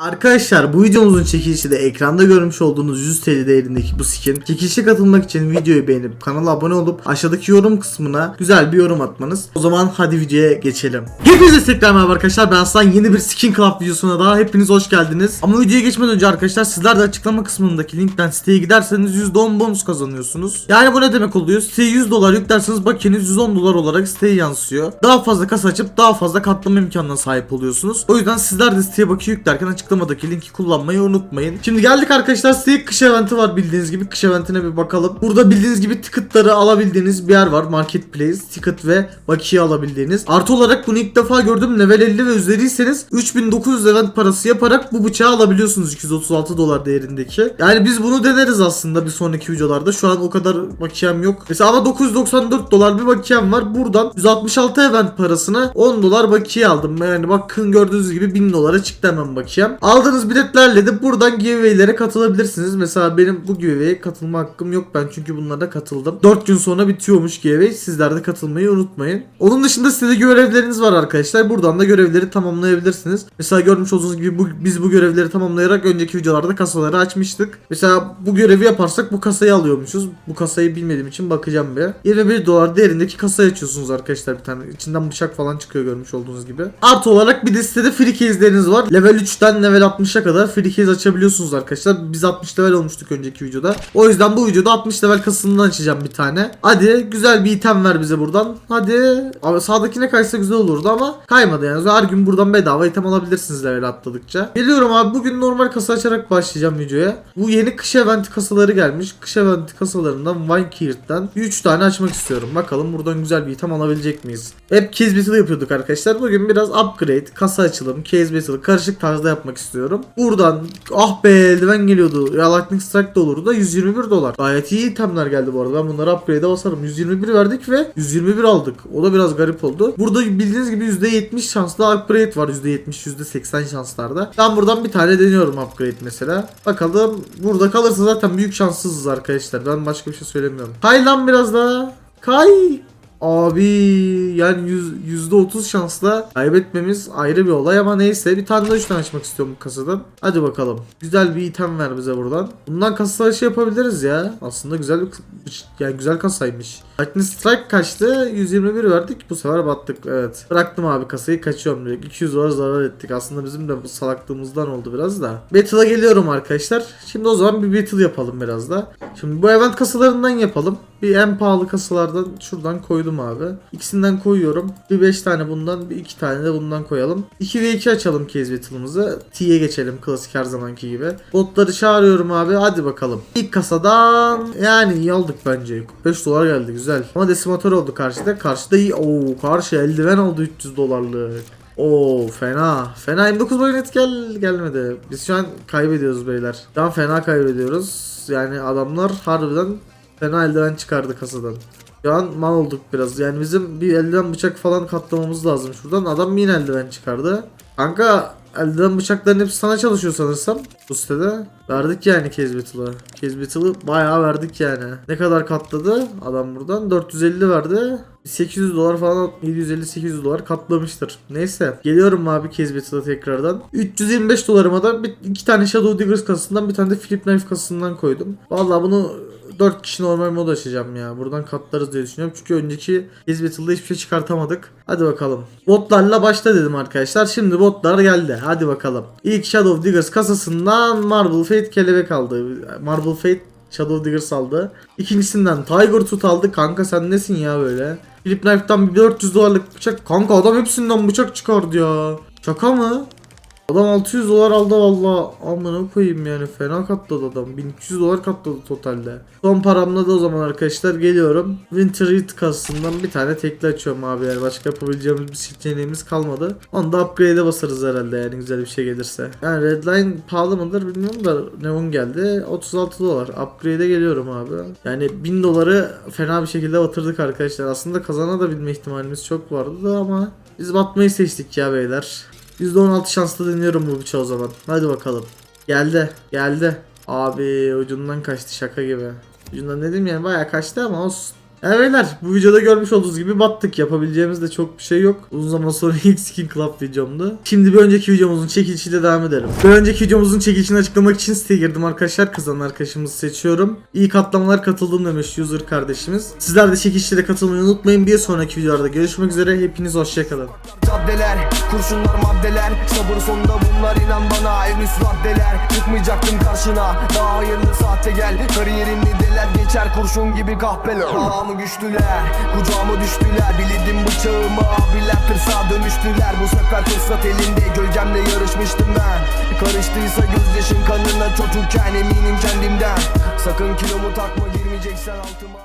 Arkadaşlar bu videomuzun çekilişi de ekranda görmüş olduğunuz 100 TL değerindeki bu skin. Çekilişe katılmak için videoyu beğenip kanala abone olup aşağıdaki yorum kısmına güzel bir yorum atmanız. O zaman hadi videoya geçelim. Hepinize tekrar merhaba arkadaşlar ben Aslan yeni bir skin club videosuna daha hepiniz hoş geldiniz. Ama videoya geçmeden önce arkadaşlar sizler de açıklama kısmındaki linkten siteye giderseniz %10 bonus kazanıyorsunuz. Yani bu ne demek oluyor? Siteye 100 dolar yüklerseniz bakiyeniz 110 dolar olarak siteye yansıyor. Daha fazla kasa açıp daha fazla katlama imkanına sahip oluyorsunuz. O yüzden sizler de siteye bakiye yüklerken açıklamadaki linki kullanmayı unutmayın. Şimdi geldik arkadaşlar siteye kış eventi var bildiğiniz gibi. Kış eventine bir bakalım. Burada bildiğiniz gibi ticketları alabildiğiniz bir yer var. Marketplace, ticket ve bakiye alabildiğiniz. Artı olarak bunu ilk defa gördüm. Level 50 ve üzeriyseniz 3900 event parası yaparak bu bıçağı alabiliyorsunuz 236 dolar değerindeki. Yani biz bunu deneriz aslında bir sonraki videolarda. Şu an o kadar bakiyem yok. Mesela ama 994 dolar bir bakiyem var. Buradan 166 event parasına 10 dolar bakiye aldım. Yani bakın gördüğünüz gibi 1000 dolara çıktı hemen bakiyem. Aldığınız biletlerle de buradan giveaway'lere katılabilirsiniz. Mesela benim bu giveaway'e katılma hakkım yok ben çünkü bunlara katıldım. 4 gün sonra bitiyormuş giveaway. Sizler de katılmayı unutmayın. Onun dışında sitede görevleriniz var arkadaşlar. Buradan da görevleri tamamlayabilirsiniz. Mesela görmüş olduğunuz gibi bu, biz bu görevleri tamamlayarak önceki videolarda kasaları açmıştık. Mesela bu görevi yaparsak bu kasayı alıyormuşuz. Bu kasayı bilmediğim için bakacağım bir. 21 dolar değerindeki kasayı açıyorsunuz arkadaşlar bir tane. İçinden bıçak falan çıkıyor görmüş olduğunuz gibi. Artı olarak bir de sitede free case'leriniz var. Level 3'ten level 60'a kadar free case açabiliyorsunuz arkadaşlar. Biz 60 level olmuştuk önceki videoda. O yüzden bu videoda 60 level kasasından açacağım bir tane. Hadi güzel bir item ver bize buradan. Hadi. Abi sağdakine kaysa güzel olurdu ama kaymadı yani. Her gün buradan bedava item alabilirsiniz level atladıkça. Geliyorum abi bugün normal kasa açarak başlayacağım videoya. Bu yeni kış event kasaları gelmiş. Kış event kasalarından Winekeer'den 3 tane açmak istiyorum. Bakalım buradan güzel bir item alabilecek miyiz? Hep case battle yapıyorduk arkadaşlar. Bugün biraz upgrade, kasa açılım, case battle karışık tarzda yapmak istiyorum. Buradan ah be eldiven geliyordu. Ya Lightning Strike de olurdu da 121 dolar. Gayet iyi itemler geldi bu arada. Ben bunları upgrade'e basarım. 121 verdik ve 121 aldık. O da biraz garip oldu. Burada bildiğiniz gibi %70 şanslı upgrade var. %70, %80 şanslarda. Ben buradan bir tane deniyorum upgrade mesela. Bakalım burada kalırsa zaten büyük şanssızız arkadaşlar. Ben başka bir şey söylemiyorum. Kay lan biraz daha. Kay. Abi yani yüz- %30 şansla kaybetmemiz ayrı bir olay ama neyse bir tane daha 3 tane açmak istiyorum kasadan. Hadi bakalım. Güzel bir item ver bize buradan. Bundan kasa savaşı yapabiliriz ya. Aslında güzel bir yani güzel kasaymış. Lightning Strike kaçtı? 121 verdik. Bu sefer battık. Evet. Bıraktım abi kasayı kaçıyorum direkt. 200 dolar zarar ettik. Aslında bizim de bu salaklığımızdan oldu biraz da. Battle'a geliyorum arkadaşlar. Şimdi o zaman bir battle yapalım biraz da. Şimdi bu event kasalarından yapalım. Bir en pahalı kasalardan şuradan koydum abi. İkisinden koyuyorum. Bir 5 tane bundan, bir 2 tane de bundan koyalım. 2 ve 2 açalım case battle'ımızı. T'ye geçelim klasik her zamanki gibi. Botları çağırıyorum abi. Hadi bakalım. İlk kasadan yani iyi aldık bence. 5 dolar geldi güzel. Ama desimatör oldu karşıda. Karşıda iyi. Oo karşı eldiven oldu 300 dolarlık. Oo fena. Fena 29 bayonet gel gelmedi. Biz şu an kaybediyoruz beyler. An fena kaybediyoruz. Yani adamlar harbiden fena eldiven çıkardı kasadan. Şu an mal olduk biraz. Yani bizim bir eldiven bıçak falan katlamamız lazım şuradan. Adam yine eldiven çıkardı. Kanka eldiven bıçakların hepsi sana çalışıyor sanırsam bu sitede. Verdik yani. Case Battle'ı bayağı verdik yani. Ne kadar katladı adam buradan? 450 verdi. 800 dolar falan 750-800 dolar katlamıştır. Neyse. Geliyorum abi Battle'a tekrardan. 325 dolarıma da bir, iki tane Shadow Diggers kasasından bir tane de Flip Knife kasasından koydum. Vallahi bunu 4 kişi normal mod açacağım ya. Buradan katlarız diye düşünüyorum. Çünkü önceki Case Battle'da hiçbir şey çıkartamadık. Hadi bakalım. Botlarla başla dedim arkadaşlar. Şimdi botlar geldi. Hadi bakalım. İlk Shadow Diggers kasasından Marble Fate kelebek aldı. Marble Fate Shadow Diggers aldı. İkincisinden Tiger Tooth aldı. Kanka sen nesin ya böyle? Philip Knife'dan bir 400 dolarlık bıçak. Kanka adam hepsinden bıçak çıkardı ya. Şaka mı? Adam 600 dolar aldı valla. Amına koyayım yani fena katladı adam. 1200 dolar katladı totalde. Son paramla da o zaman arkadaşlar geliyorum. Winter Reed kasasından bir tane tekli açıyorum abi yani başka yapabileceğimiz bir seçeneğimiz kalmadı. Onu da upgrade'e basarız herhalde yani güzel bir şey gelirse. Yani Redline pahalı mıdır bilmiyorum da Neon geldi. 36 dolar. Upgrade'e geliyorum abi. Yani 1000 doları fena bir şekilde batırdık arkadaşlar. Aslında kazanabilme ihtimalimiz çok vardı da ama biz batmayı seçtik ya beyler. %16 şansla deniyorum bu bıçağı o zaman. Hadi bakalım. Geldi. Geldi. Abi ucundan kaçtı şaka gibi. Ucundan dedim yani bayağı kaçtı ama olsun. Evet bu videoda görmüş olduğunuz gibi battık. Yapabileceğimiz de çok bir şey yok. Uzun zaman sonra ilk Skin Club videomdu. Şimdi bir önceki videomuzun çekilişiyle devam edelim. Bir önceki videomuzun çekilişini açıklamak için siteye girdim arkadaşlar. Kazanan arkadaşımızı seçiyorum. İyi katlamalar katıldım demiş user kardeşimiz. Sizler de çekilişlere katılmayı unutmayın. Bir sonraki videolarda görüşmek üzere. Hepiniz hoşçakalın. Caddeler, kurşunlar maddeler Sabır sonunda bunlar inan bana En üst raddeler Çıkmayacaktım karşına Daha hayırlı saatte gel Kariyerimli deler geçer kurşun gibi kahpeler Ağamı güçlüler Kucağıma düştüler. Bildim bıçağımı abiler tırsağa dönüştüler. Bu sefer fırsat elinde Gölgemle yarışmıştım ben. Karıştıysa gözyaşın kanına çocukken Eminim kendimden. Sakın kilomu takma girmeyeceksen altıma